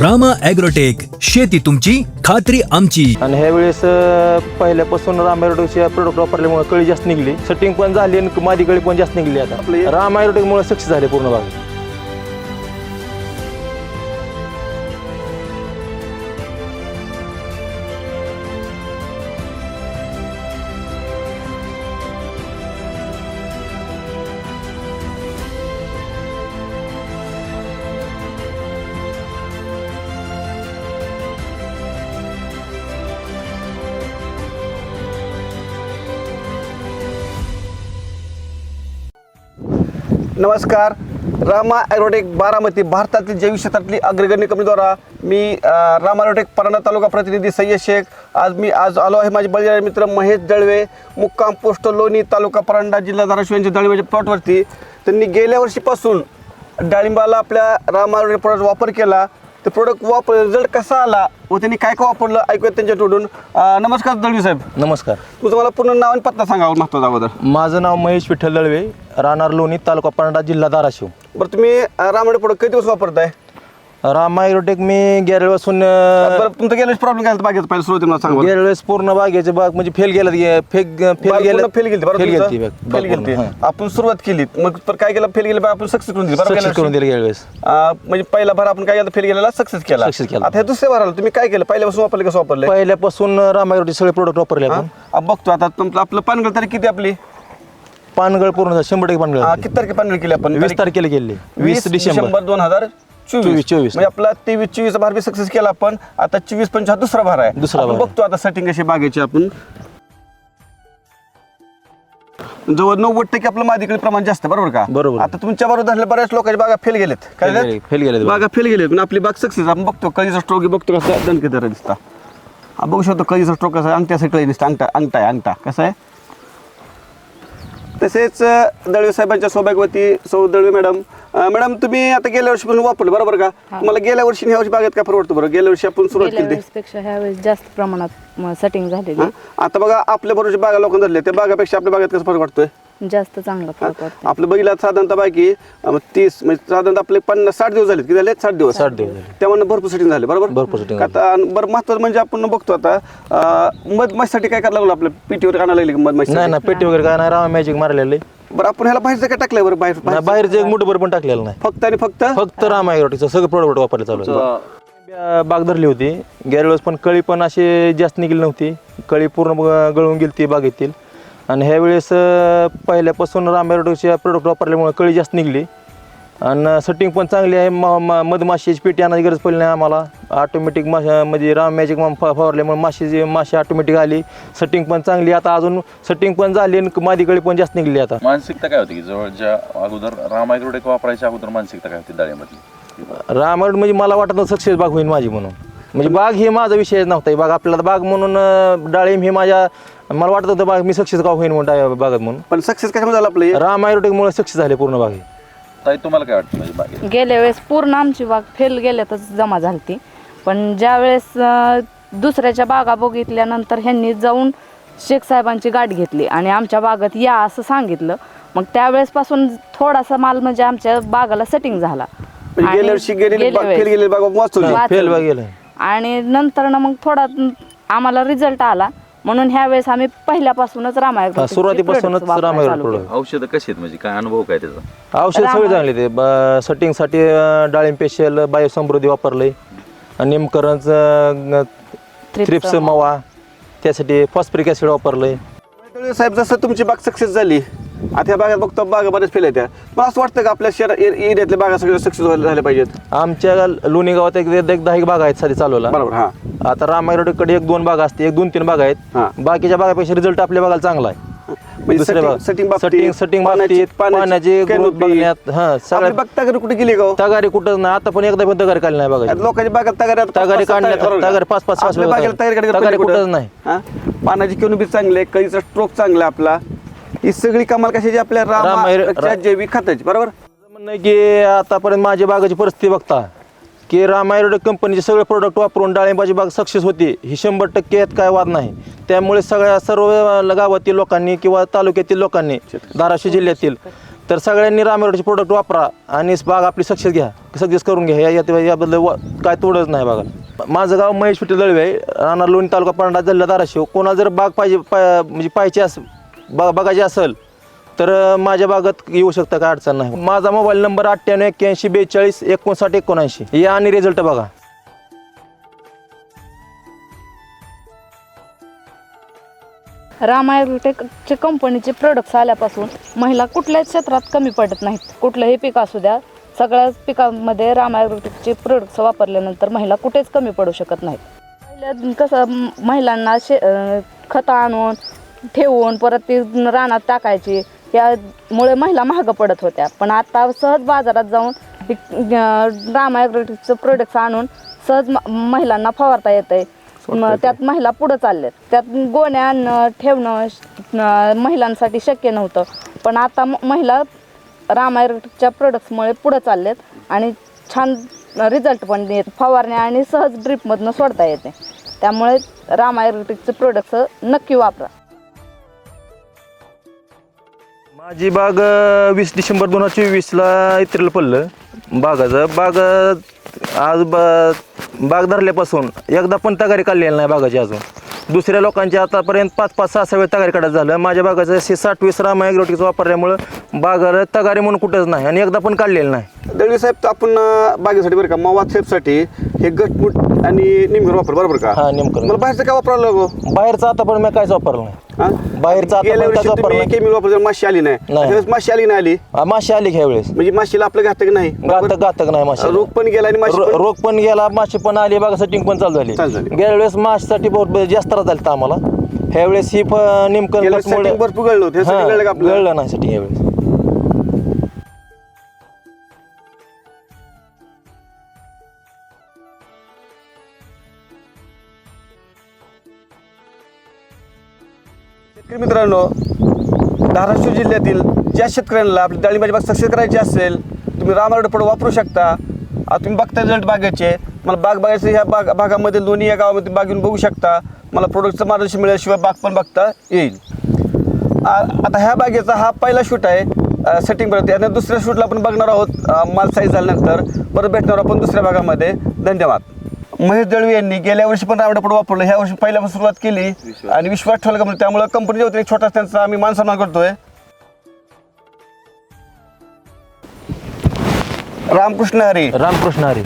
Rama agrotech शेती तुमची खात्री आमची. आणि ह्या वेळेस पहिल्यापासून रामायरोटेकच्या प्रोडक्ट वापरल्यामुळे कळी जास्त निघली. सेटिंग पण झाली आणि माझी कळी पण जास्त निघली आता. रामायरोटेकमुळे सक्सेस झाले पूर्ण भाग. नमस्कार. रामा ॲग्रोटेक बारामती भारतातील जैविक क्षेत्रातली अग्रगण्य कंपनीद्वारा मी रामा ॲग्रोटेक परांडा तालुका प्रतिनिधी सय्यद शेख. आज मी आज आलो आहे माझे बळीराज मित्र महेश दळवे मुक्काम पोस्ट लोणी तालुका परांडा जिल्हा धाराशिव यांच्या दळवेच्या प्लॉटवरती. त्यांनी गेल्या वर्षीपासून डाळिंबाला आपल्या रामा ॲग्रोटेक प्रोडक्ट वापर केला. ते प्रोडक्ट वापर रिझल्ट कसा आला व त्यांनी काय काय वापरलं ऐकूयात त्यांच्याकडून अ, नमस्कार दळवी साहेब. नमस्कार. तुझं मला पूर्ण नाव आणि पत्ता सांगा महत्त्वाचा अगोदर. माझं नाव महेश विठ्ठल दळवे. राहणार लोणी तालुका परांडा जिल्हा धाराशिव. बरं तुम्ही रामा ॲग्रोटेक प्रोडक्ट किती दिवस वापरताय? रामायरोटेक मी गेल्या वेळेसून बरं तुमचं गेल्या प्रॉब्लेम काय बागेत पहिलं सुरुवातीला सांगा बरं. गेल्या वेळेस पूर्ण बागेचे बाग म्हणजे फेल गेला फेक फेल गेला पूर्ण फेल गेली फेल बाग- फेल हां. आपण सुरुवात केली मग पर काय केलं? फेल गेलं आपण सक्सेस करून दिली करून? दिली गेल्या वेळेस. म्हणजे पहिला भर आपण काय केलं फेल गेलेला सक्सेस केला. Success केला. आता हे दुसऱ्या भराला तुम्ही काय केलं? पहिल्यापासून वापरले कसं वापरले पहिल्यापासून रामायरोटेक सगळे प्रोडक्ट वापरले आपण. बघतो आता तुमचं आपलं पानगळ तारीख किती आपली? पानगळ पूर्ण झालं, शंभर टक्के पानगळ झाली. किती तारखे पानगळ केली आपण? वीस तारखेला गेली वीस डिसेंबर. दोन हजार चोवीस. चोवीस, चोवीस. म्हणजे आपला तेवीस चोवीस भार बी सक्सेस केला आपण. आता चोवीस पंच दुसरा भार आहे. दुसरा आपण भार. बघतो आता सेटिंग कशी बागेची आपण. जवळ नव्वद टक्के आपलं माझ्याकडे प्रमाण जास्त आहे, बरोबर का? बरोबर. आता तुमच्या बरोबर झाले बऱ्याच लोकांच्या बागा फेल गेलेत. काय झालं? गेले- बागा. फेल गेलेत. पण आपली बाग सक्सेस आपण बघतो कळीचा स्ट्रोक बघतो कसा दणकेदार दिसता. हा बघू शकतो कळीचा स्ट्रोक कसा अंगठ्यासाठी कळी दिसतं. अंगठा अंगठा आहे अंगठा. कसा आहे? तसेच दळवे साहेबांच्या सौभाग्यवती सौ दळवे मॅडम. मॅडम तुम्ही आता गेल्या वर्षीपासून वापरलं बरोबर का? तुम्हाला गेल्या वर्षी ह्या वर्षी बागेत काय परवडतं बरं? गेल्या वर्षी आपण सुरुवात गेल्या केली वेळेसपेक्षा ह्या वेळेस जास्त प्रमाणात सेटिंग झालेली? आता बघा आपल्या बरोबर बागा लोकांना धरले त्या बागापेक्षा आपल्या बागेत कसं फरक वाटतोय? जास्त चांगला फरक वाटतो आपलं बघितलं साधारणतः बाकी तीस म्हणजे साधारणतः आपले पन्नास साठ दिवस झाले किती झाले? साठ दिवस. साठ दिवस झाले. त्यामुळे भरपूर सेटिंग झाले बरोबर? भरपूर setting आता आणि बरं महत्वाचं म्हणजे आपण बघतो आता अ, मधमाशीसाठी काय करायला लागलो आपल्या? पिटीवर आणायला लागली मधमाशी नाही ना पेटी वगैरे काय नाही रामा मॅजिक मारलेलं. बरं आपण ह्याला बाहेरचं काय टाकलंय बरं? बाहेर बाहेर बाहेरचं एक मुठभर पण टाकलेलं नाही. फक्त आणि फक्त? फक्त रामायरोटीचं सगळं प्रोडक्ट वापरले चालू आहे. बा- बाग धरली होती. गेल्या वेळेस पण कळी पण अशी जास्त निघली नव्हती. कळी पूर्ण गळून गेली ती बागेतील आणि ह्या वेळेस पहिल्यापासून रामायरोटीच्या प्रोडक्ट वापरल्यामुळे कळी जास्त निघली. आणि सेटिंग पण चांगली आहे. म- म- मधमाशीची पेटी आणायची गरज पडली नाही आम्हाला. ऑटोमॅटिक माशा म्हणजे राम मॅजिक फवारल्यामुळे माशीची माशी ऑटोमॅटिक आली. सेटिंग पण चांगली आता अजून सेटिंग पण झाली आणि माझी कळी पण जास्त निघली आता. मानसिकता काय होती की जवळच्या अगोदर रामायग्रोडेक वापरायच्या अगोदर मानसिकता काय होती डाळीमधली रामायण म्हणजे मला वाटत सक्सेस बाग होईल माझी म्हणून. म्हणजे बाग हे माझा विषय नव्हता ही बाग आपल्याला बाग म्हणून डाळिंब हे माझ्या मला वाटत होतं बाग मी सक्सेस का होईन म्हणून बागेत म्हणून. पण सक्सेस कशामध्ये झालं आपलं हे? रामायरोटेकमुळे सक्सेस झाले पूर्ण बाग हे. ताई तुम्हाला काय वाटतं म्हणजे बागेत? गेल्या वेळेस पूर्ण आमची बाग फेल गेल्यातच जमा झालती पण ज्या वेळेस अं, दुसऱ्याच्या बागा बघितल्यानंतर ह्यांनी जाऊन शेख साहेबांची गाठ घेतली आणि आमच्या बागात या असं सांगितलं. मग त्यावेळेसपासून थोडासा माल म्हणजे आमच्या बागाला सेटिंग झाला. म्हणजे आणि गेल्या वर्षी गेलेली गेल्या बाग फेल गेलेली बाग वाचवली. फेल बाग गेलं. आणि नंतर ना मग थोडा आम्हाला रिझल्ट आला. म्हणून ह्या वेळेस आम्ही पहिल्यापासूनच रामायण सुरुवातीपासूनच रामायण. औषधं कशी आहेत? म्हणजे काय अनुभव काय त्याचा? औषध सगळे चांगले ते. सेटिंगसाठी अं, डाळिंब पेशल बायोसमृद्धी वापरलंय आणि नेमकरंज थ्रिप्स. मवा त्यासाठी फॉस्फरिक ॲसिड वापरलंय त्यावेळी साहेब जसं तुमची बाग सक्सेस झाली आता ह्या बागात बघतो बागा बऱ्याच फेल येत्या मला असं वाटतं का आपल्या शहर एरियातल्या बागा सगळ्या सक्सेस झाल्या पाहिजेत आमच्या लोणी गावात एक एक दहा एक बाग आहेत साधी चालवला बरोबर हा आता रामायरोडकडे एक दोन बाग असते एक दोन तीन बाग हा. आहेत बाकीच्या बागापेक्षा रिझल्ट आपल्या बागाला चांगला आहे म्हणजे दुसऱ्या setting- बाग- setting बाबतीत, setting- setting पाण्याची- बाबतीत, पाण्याची पाण्याची growth canopy. बघण्यात, हा, आपली सगळ्या बाग तगारी कुठे गेली का? तगारी कुठं नाही आता पण एकदा पण तगारी काढली नाही बघा लोकांच्या बागात तगारी आता तगारी काढण्यात- बरोबर? तगारी पाच- पाच- पाच आपल्या वेळा बागेला तगारी काढण्यात? कुठंच नाही. हा? पानाची केनोबी चांगली आहे कळीचा स्ट्रोक चांगला आहे आपला ही सगळी कमाल कशाची आपल्या रामाय- रामाच्या रा- जैविक खताची बरोबर? माझं म्हणणं आहे की आतापर्यंत माझ्या बागाची परिस्थिती बघता की रामायरोड कंपनीचे सगळे प्रोडक्ट वापरून डाळिंबाची बाग सक्सेस होती ही शंभर टक्के यात काय वाद नाही. त्यामुळे सगळ्या सर्व गावातील लोकांनी किंवा तालुक्यातील लोकांनी धाराशिव जिल्ह्यातील तर सगळ्यांनी रामेरोडचे प्रोडक्ट वापरा आणि बाग आपली सक्सेस घ्या सक्सेस करून घ्या. या- याबद्दल वा- काय तोडच नाही बागाला माझं गाव महेश विठ्ठल दळवे आहे राणा लोणी तालुका परंडा जिल्हा धाराशिव. कोणाला जर बाग पाहिजे पा- म्हणजे पाहिजे अस बघायची असेल तर माझ्या भागात येऊ शकता काय अडचण नाही. माझा मोबाईल नंबर अठ्ठ्याण्णव एक्क्याऐंशी बेचाळीस एकोणसाठ एकोणऐंशी. या आणि रिझल्ट बघा. राम कंपनीचे प्रोडक्ट्स आल्यापासून महिला कुठल्याच क्षेत्रात कमी पडत नाहीत. कुठलंही पीक असू द्या सगळ्याच पिकांमध्ये रामायटेकचे प्रोडक्ट्स वापरल्यानंतर महिला कुठेच कमी पडू शकत नाहीत. पहिल्या कसं महिलांना शे खतं आणून ठेवून परत ती रानात टाकायची. यामुळे महिला महाग पडत होत्या. पण आता सहज बाजारात जाऊन अं, राम ॲग्रोटेकचं प्रोडक्ट्स आणून सहज म- महिलांना फवारता मग त्यात महिला पुढं चालल्यात. त्यात गोण्या आणणं ठेवणं महिलांसाठी शक्य नव्हतं. पण आता म- महिला रामायणच्या प्रोडक्ट्समुळे पुढं चाललेत आणि छान रिझल्ट पण येत फवारण्या आणि सहज ड्रिपमधनं सोडता येते. त्यामुळे रामायरोटिकचे प्रोडक्ट्स नक्की वापरा. माझी बाग वीस डिसेंबर दोन हजार चोवीसला इत्रेला पडलं. बागाचं बाग आज बा बाग धरल्यापासून एकदा पण तगारी काढलेली नाही बागाची अजून. दुसऱ्या लोकांची आतापर्यंत पाच पाच सहा सहा वेळ तगारी काढायचं झालं. माझ्या बागाचं शे साठ वीस रामा ॲग्रोटिक्स वापरल्यामुळं बागाला तगारी म्हणून कुठंच नाही आणि एकदा पण काढलेलं नाही. दळवी साहेब आपण अं, बागेसाठी बरं का मवा सेफसाठी हे गटमुट आणि निमघर वापर बरोबर का? हा, नेमकं. मला बाहेरचं काय वापरावं लागो बाहेरचं आता पण मी काहीच वापरलं नाही? बाहेरचं आता गेल्या पण वर्षी काहीच तुम्ही केमिकल वापरलं माशी आली नाही. नाही. त्यावेळेस माशी आली नाही आली? हा, माशी आली ह्या वेळेस. म्हणजे माशीला आपलं घातक नाही? घातक घातक नाही माशी. रोग पण गेला आणि माशी रो- पण- रोग पण गेला माशी पण आली सेटिंग पण चालू झाली. चालू झाली. गेल्या वेळेस माशीसाठी बहुत जास्त त्रास झाला आम्हाला. ह्या वेळेस ही प- नेमकं गेल्या setting भरपूर गळलं होतं. हे setting गळलं का आपलं? गळलं नाही सेटिंग ह्यावेळेस शेतकरी मित्रांनो धाराशिव जिल्ह्यातील ज्या शेतकऱ्यांना आपली डाळिंबाची बाग सक्सेस करायची असेल तुम्ही रामारोड वापरू शकता. तुम्ही बघता रिझल्ट बागेचे. मला बाग बघायचं ह्या बाग भागामध्ये दोन्ही या गावामध्ये बाग येऊन बघू शकता. मला प्रोडक्टचं मार्गदर्शन मिळाल्याशिवाय बाग पण बघता येईल. आता ह्या बागेचा हा पहिला शूट आहे. सेटिंग परत आणि दुसऱ्या शूटला आपण बघणार आहोत. माल साईज झाल्यानंतर परत भेटणार आपण दुसऱ्या भागामध्ये. धन्यवाद. महेश दळवी यांनी गेल्या वर्षी पण रावडा पड वापरलं. ह्या वर्षी पहिल्यापासून सुरुवात केली. आणि विश्वास ठेवला कंपनी त्यामुळे कंपनीच्या वतीने छोटा त्यांचा आम्ही मान सन्मान करतोय. रामकृष्ण हरी. रामकृष्ण हरी.